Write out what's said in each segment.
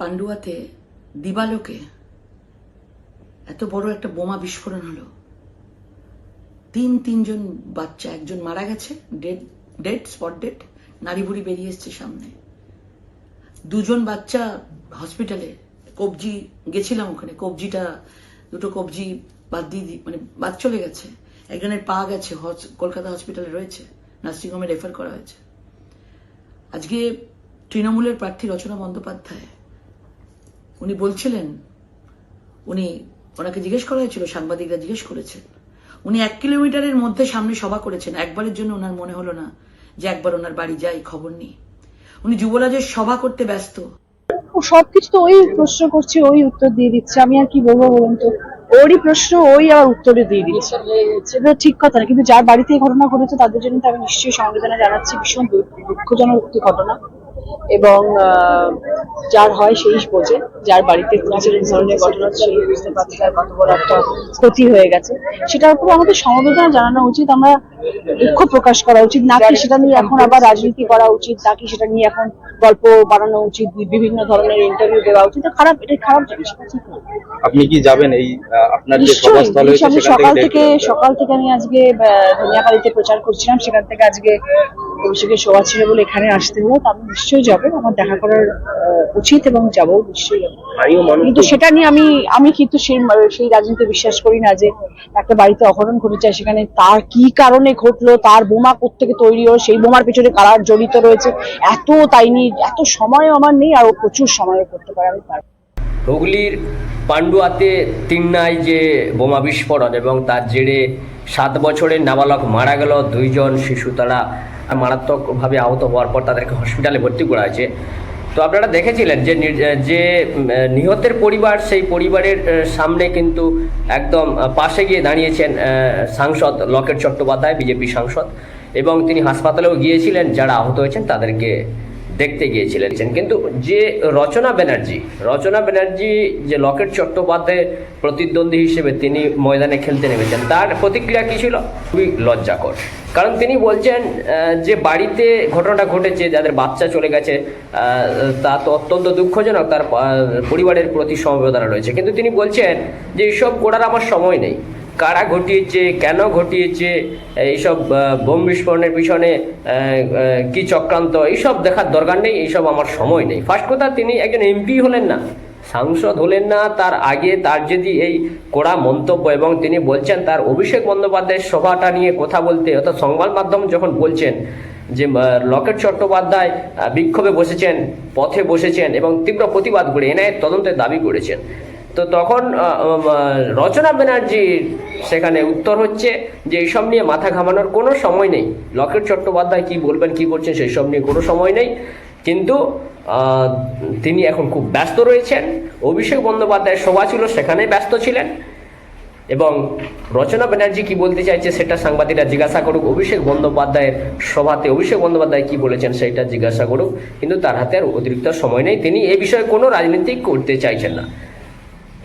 পান্ডুয়াতে দিবালোকে এত বড় একটা বোমা বিস্ফোরণ হলো। তিন তিনজন বাচ্চা, একজন মারা গেছে ডেড ডেড স্পট ডেড নারী বুড়ি বেরিয়ে এসছে সামনে। দুজন বাচ্চা হসপিটালে কবজি গেছিলাম ওখানে, কবজিটা, দুটো কবজি বাদ দিয়ে মানে বাদ চলে গেছে। একজনের পা গেছে কলকাতা হসপিটালে রয়েছে, নার্সিংহোমে রেফার করা হয়েছে। আজকে তৃণমূলের প্রার্থী রচনা বন্দ্যোপাধ্যায় উনি বলছিলেন, উনি ওনাকে জিজ্ঞেস করা হয়েছিল, সাংবাদিকরা জিজ্ঞেস করেছেন উনি এক কিলোমিটারের মধ্যে সামনে সভা করেছেন, একবারের জন্য ওনার মনে হলো না যে একবার ওনার বাড়ি যাই খবর নিই। উনি যুবরাজের সভা করতে ব্যস্ত। সবকিছু তো ওই প্রশ্ন করছে, ওই উত্তর দিয়ে দিচ্ছে। আমি আর কি বলব বলুন তো? ওরই প্রশ্ন, ওই আবার উত্তরে দিয়ে দিচ্ছে। সেটা ঠিক কথা না, কিন্তু যার বাড়িতে ঘটনা ঘটেছে, তাদের জন্য তো আমি নিশ্চয়ই সমবেদনা জানাচ্ছি, ভীষণ দুঃখজনক একটি ঘটনা। এবং যার হয় সেই বোঝে যার বাড়িতে ঘটেছে এই ধরনের ঘটনা সেই বুঝতে পারছে তার কত বড় একটা ক্ষতি হয়ে গেছে। সেটার উপর আমাদের সমবেদনা জানানো উচিত আমরা দুঃখ প্রকাশ করা উচিত নাকি সেটা নিয়ে এখন আবার রাজনীতি করা উচিত নাকি সেটা নিয়ে এখন গল্প বানানো উচিত বিভিন্ন ধরনের ইন্টারভিউ দেওয়া উচিত খারাপ এটা খারাপ জিনিস ঠিক না। আপনি কি যাবেন এই আপনার যে সভাস্থল হয়েছে সকাল থেকে সকাল থেকে আমি আজকে আহ, ধনিয়াপাড়িতে প্রচার করছিলাম সেখান থেকে আজকে অভিষেকের শোভা ছিল বলে এখানে আসতে হলো তো আমি নিশ্চয়ই যাব। আমার দেখা করার উচিত এবং যাব নিশ্চয়ই যাব। কিন্তু সেটা নিয়ে আমি আমি কিন্তু সেই সেই রাজনীতি বিশ্বাস করি না যে একটা বাড়িতে অঘটন ঘটেছে সেখানে তার কি কারণে ঘটলো তার বোমা থেকে তৈরি হলো সেই বোমার পেছনে কারা জড়িত রয়েছে এত তাই নিয়ে এত সময় আমার নেই আর প্রচুর সময় করতে পারে আমি পারব হুগলির পান্ডুয়াতে তিন্নায় যে বোমা বিস্ফোরণ এবং তার জেরে সাত বছরের নাবালক মারা গেল দুইজন শিশু তারা মারাত্মকভাবে আহত হওয়ার পর তাদেরকে হসপিটালে ভর্তি করা হয়েছে। তো আপনারা দেখেছিলেন যে যে নিহতের পরিবার, সেই পরিবারের সামনে কিন্তু একদম পাশে গিয়ে দাঁড়িয়েছেন সাংসদ লকেট চট্টোপাধ্যায়, বিজেপি সাংসদ। এবং তিনি হাসপাতালেও গিয়েছিলেন, যারা আহত হয়েছেন তাদেরকে দেখতে গিয়েছিলেন। কিন্তু যে রচনা ব্যানার্জি রচনা ব্যানার্জি যে লকেট চট্টোপাধ্যায়ের প্রতিদ্বন্দ্বী হিসেবে তিনি ময়দানে খেলতে নেমেছেন, তার প্রতিক্রিয়া কী ছিল? খুবই লজ্জাকর। কারণ তিনি বলছেন যে বাড়িতে ঘটনাটা ঘটেছে, যাদের বাচ্চা চলে গেছে তা তো অত্যন্ত দুঃখজনক, তার পরিবারের প্রতি সমবেদনা রয়েছে। কিন্তু তিনি বলছেন যে এইসব করার আমার সময় নেই। কারা ঘটিয়েছে, কেন ঘটিয়েছে, এইসব বোম বিস্ফোরণের পিছনে কি চক্রান্ত, এইসব দেখার দরকার নেই, এইসব আমার সময় নেই। ফার্স্ট কথা, তিনি একজন এমপি হলেন না, সাংসদ হলেন না, তার আগে তার যদি এই কড়া মন্তব্য এবং তিনি বলছেন, তার অভিষেক বন্দ্যোপাধ্যায়ের সভাটা নিয়ে কথা বলতে, অর্থাৎ সংবাদ মাধ্যম যখন বলছেন যে লকেট চট্টোপাধ্যায় বিক্ষোভে বসেছেন, পথে বসেছেন এবং তীব্র প্রতিবাদ করে এনআইয়ের তদন্তের দাবি করেছেন। তো তখন রচনা ব্যানার্জির সেখানে উত্তর হচ্ছে যে এইসব নিয়ে মাথা ঘামানোর কোনো সময় নেই। লকেট চট্টোপাধ্যায় কি বলবেন, কি করছেন সেই সব নিয়ে কোনো সময় নেই। কিন্তু তিনি এখন খুব ব্যস্ত রয়েছেন। অভিষেক বন্দ্যোপাধ্যায়ের সভা ছিল সেখানে ব্যস্ত ছিলেন। এবং রচনা ব্যানার্জি কি বলতে চাইছে সেটা সাংবাদিকরা জিজ্ঞাসা করুক। অভিষেক বন্দ্যোপাধ্যায়ের সভাতে অভিষেক বন্দ্যোপাধ্যায় কি বলেছেন সেটা জিজ্ঞাসা করুক। কিন্তু তার হাতে আর অতিরিক্ত সময় নেই। তিনি এ বিষয়ে কোনো রাজনীতি করতে চাইছেন না।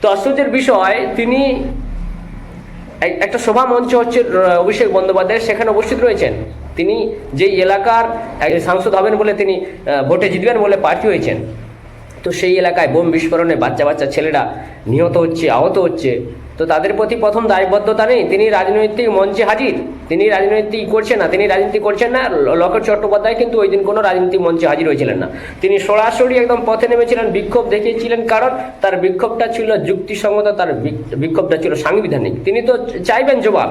তো আশ্চর্যের বিষয়, তিনি একটা সভা মঞ্চ হচ্ছে অভিষেক বন্দ্যোপাধ্যায় সেখানে উপস্থিত রয়েছেন। তিনি যেই এলাকার সাংসদ হবেন বলে তিনি ভোটে জিতবেন বলে প্রার্থী হয়েছেন। তো সেই এলাকায় বোম বিস্ফোরণে বাচ্চা বাচ্চা ছেলেরা নিহত হচ্ছে, আহত হচ্ছে। তো তাদের প্রতি প্রথম দায়বদ্ধতা নেই। তিনি রাজনৈতিক মঞ্চে হাজির। তিনি রাজনীতি করছেন না, তিনি রাজনীতি করছেন না। লকেট চট্টোপাধ্যায় কিন্তু ওই দিন কোনো রাজনীতি মঞ্চে হাজির হয়েছিলেন না। তিনি সরাসরি একদম পথে নেমেছিলেন, বিক্ষোভ দেখিয়েছিলেন কারণ তার বিক্ষোভটা ছিল যুক্তিসঙ্গত, তার বিক্ষোভটা ছিল সাংবিধানিক। তিনি তো চাইবেন জবাব।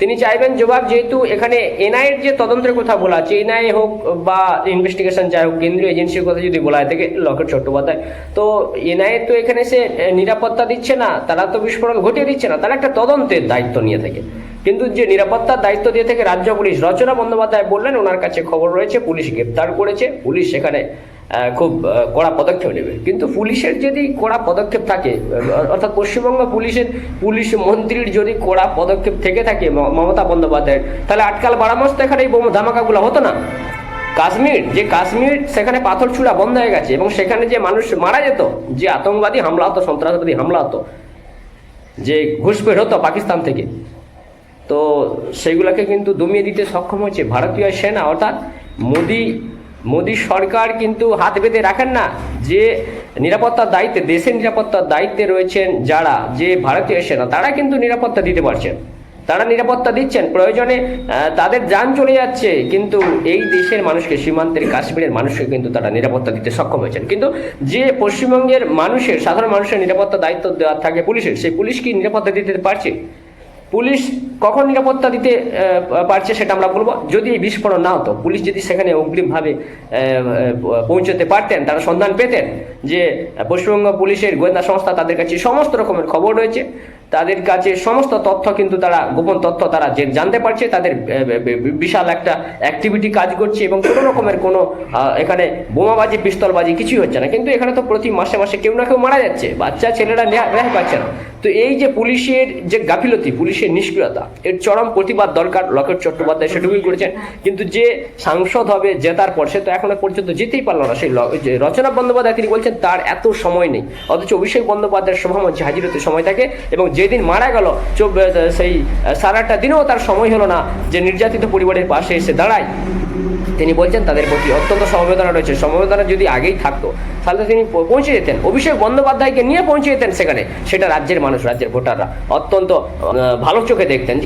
তিনি চাইবেন জবাব যেহেতু এখানে এনআইয়ের যে তদন্তের কথা বলা আছে, এনআইএ হোক বা ইনভেস্টিগেশন যাই হোক, কেন্দ্রীয় এজেন্সির কথা যদি বলা হয় থেকে লকেট চট্টোপাধ্যায়। তো এনআইএ তো এখানে সে নিরাপত্তা দিচ্ছে না, তারা তো বিস্ফোরণ ঘটিয়ে দিচ্ছে না, তারা একটা তদন্তের দায়িত্ব নিয়ে থাকে। কিন্তু যে নিরাপত্তার দায়িত্ব দিয়ে থেকে রাজ্য পুলিশ, রচনা বন্দ্যোপাধ্যায় বললেন, ওনার কাছে খবর রয়েছে, পুলিশ গ্রেপ্তার করেছে, পুলিশ সেখানে খুব কড়া পদক্ষেপ নেবে। কিন্তু পুলিশের যদি কড়া পদক্ষেপ থাকে অর্থাৎ পশ্চিমবঙ্গ পুলিশের, পুলিশ মন্ত্রীর যদি কড়া পদক্ষেপ থেকে থাকে মমতা বন্দ্যোপাধ্যায়ের, তাহলে আটকাল বারামস্ত এখানে এই বোম, ধামাকাগুলো হতো না। কাশ্মীর, যে কাশ্মীর, সেখানে পাথর ছুড়া বন্ধ হয়ে গেছে, এবং সেখানে যে মানুষ মারা যেত, যে আতঙ্কবাদী হামলা হতো, সন্ত্রাসবাদী হামলা হতো, যে ঘুষপেট হতো পাকিস্তান থেকে, তো সেইগুলোকে কিন্তু দমিয়ে দিতে সক্ষম হয়েছে ভারতীয় সেনা। অর্থাৎ মোদি মোদি সরকার কিন্তু হাত বেঁধে রাখেন না, যে নিরাপত্তার দায়িত্বে, দেশের নিরাপত্তার দায়িত্বে রয়েছেন যারা, যে ভারতীয় সেনা, তারা কিন্তু নিরাপত্তা দিতে পারছেন। তারা নিরাপত্তা দিচ্ছেন, প্রয়োজনে তাদের যান চলে যাচ্ছে, কিন্তু এই দেশের মানুষকে, সীমান্তের কাশ্মীরের মানুষকে কিন্তু তারা নিরাপত্তা দিতে সক্ষম হয়েছেন। কিন্তু যে পশ্চিমবঙ্গের মানুষের, সাধারণ মানুষের নিরাপত্তা দায়িত্ব দেওয়া থাকে পুলিশের, সেই পুলিশ কি নিরাপত্তা দিতে পারছে? পুলিশ কখন নিরাপত্তা দিতে পারছে সেটা আমরা বলব। যদি এই বিস্ফোরণ না হতো, পুলিশ যদি সেখানে অগ্রিমভাবে পৌঁছতে পারতেন, তারা সন্ধান পেতেন যে, পশ্চিমবঙ্গ পুলিশের গোয়েন্দা সংস্থা তাদের কাছে সমস্ত রকমের খবর রয়েছে। তাদের কাছে সমস্ত তথ্য কিন্তু তারা, গোপন তথ্য তারা যে জানতে পারছে, তাদের বিশাল একটা অ্যাক্টিভিটি কাজ করছে এবং কোনো রকমের কোনো এখানে বোমাবাজি, পিস্তলবাজি কিছুই হচ্ছে না। কিন্তু এখানে তো প্রতি মাসে মাসে কেউ না কেউ মারা যাচ্ছে। বাচ্চা, ছেলেরা রেহা- রেহাই পাচ্ছে না। তো এই যে পুলিশের যে গাফিলতি, পুলিশের নিষ্ক্রিয়তা, এর চরম প্রতিবাদ দরকার লকেট চট্টোপাধ্যায় সেটুকুই করেছেন। কিন্তু যে সাংসদ হবে জেতার পর, সে তো এখনও পর্যন্ত যেতেই পারল না। সেই রচনা বন্দ্যোপাধ্যায় তিনি বলছেন, তার এত সময় নেই। অথচ অভিষেক বন্দ্যোপাধ্যায়ের সভামঞ্চে হাজির হতে সময় থাকে এবং যেদিন মারা গেল সেই সারাটা দিনেও তার সময় হলো না যে নির্যাতিত পরিবারের পাশে এসে দাঁড়ায়। তিনি বলছেন, তাদের প্রতি অত্যন্ত সমবেদনা রয়েছে। সমবেদনা যদি আগেই থাকতো, তাহলে তিনি পৌঁছে যেতেন। অভিষেক বন্দ্যোপাধ্যায়কে নিয়ে পৌঁছে যেতেন সেখানে। সেটা রাজ্যের মানুষ, রাজ্যের ভোটাররা অত্যন্ত ভালো চোখে দেখতেন।